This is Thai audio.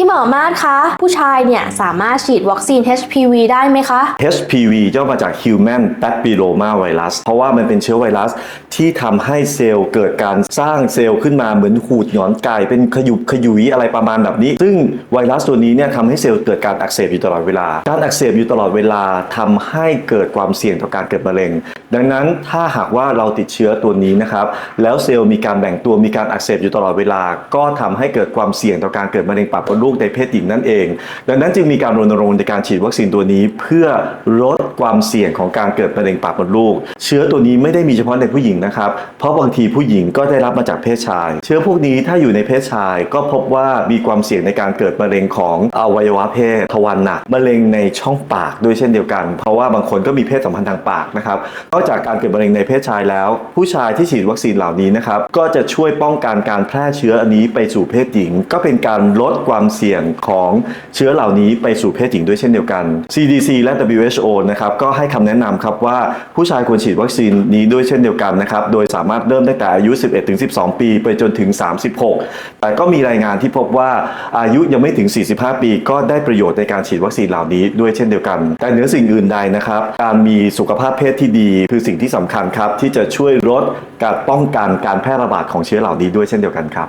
พี่หมอมาศคะ ผู้ชายเนี่ยสามารถฉีดวัคซีน HPV ได้ไหมคะ HPV ย่อมาจาก Human Papilloma Virus เพราะว่ามันเป็นเชื้อไวรัสที่ทำให้เซลล์เกิดการสร้างเซลล์ขึ้นมาเหมือนหูดหงอนไก่เป็นขยุบขยุยอะไรประมาณแบบนี้ ซึ่งไวรัสตัวนี้เนี่ยทำให้เซลล์เกิดการอักเสบอยู่ตลอดเวลา การอักเสบอยู่ตลอดเวลาทำให้เกิดความเสี่ยงต่อการเกิดมะเร็ง ดังนั้นถ้าหากว่าเราติดเชื้อตัวนี้นะครับแล้วเซลล์มีการแบ่งตัวมีการอักเสบอยู่ตลอดเวลา ก็ทำให้เกิดความเสี่ยงต่อการเกิดมะเร็งปากมดลูกูกในเพศหญิงนั่นเอง ดังนั้นจึงมีการรณรงค์ในการฉีดวัคซีนตัวนี้ เพื่อลดความเสี่ยงของการเกิดมะเร็งปากมดลูก เชื้อตัวนี้ไม่ได้มีเฉพาะในผู้หญิงนะครับ เพราะบางทีผู้หญิงก็ได้รับมาจากเพศชาย เชื้อพวกนี้ถ้าอยู่ในเพศชาย ก็พบว่ามีความเสี่ยงในการเกิดมะเร็งของอวัยวะเพศทวารหนักมะเร็งในช่องปากด้วยเช่นเดียวกัน เพราะว่าบางคนก็มีเพศสัมพันธ์ทางปากนะครับนอกจากการเกิดมะเร็งในเพศชายแล้ว ผู้ชายที่ฉีดวัคซีนเหล่านี้นะครับก็จะช่วยป้องกันการแพร่เชื้ออันนี้ไปสู่เพศหญิง ก็เป็นการลดความเสี่ยงของเชื้อเหล่านี้ไปสู่เพศหญิงด้วยเช่นเดียวกัน CDC และ WHO นะครับก็ให้คำแนะนำครับว่าผู้ชายควรฉีดวัคซีนนี้ด้วยเช่นเดียวกันนะครับโดยสามารถเริ่มตั้งแต่อายุ 11-12 ปี ไปจนถึง 36 แต่ก็มีรายงานที่พบว่าอายุยังไม่ถึง 45 ปี ก็ได้ประโยชน์ในการฉีดวัคซีนเหล่านี้ด้วยเช่นเดียวกัน แต่เหนือสิ่งอื่นใดนะครับ การมีสุขภาพเพศที่ดีคือสิ่งที่สำคัญครับ ที่จะช่วยลดการป้องกันการแพร่ระบาดของเชื้อเหล่านี้ด้วยเช่นเดียวกันครับ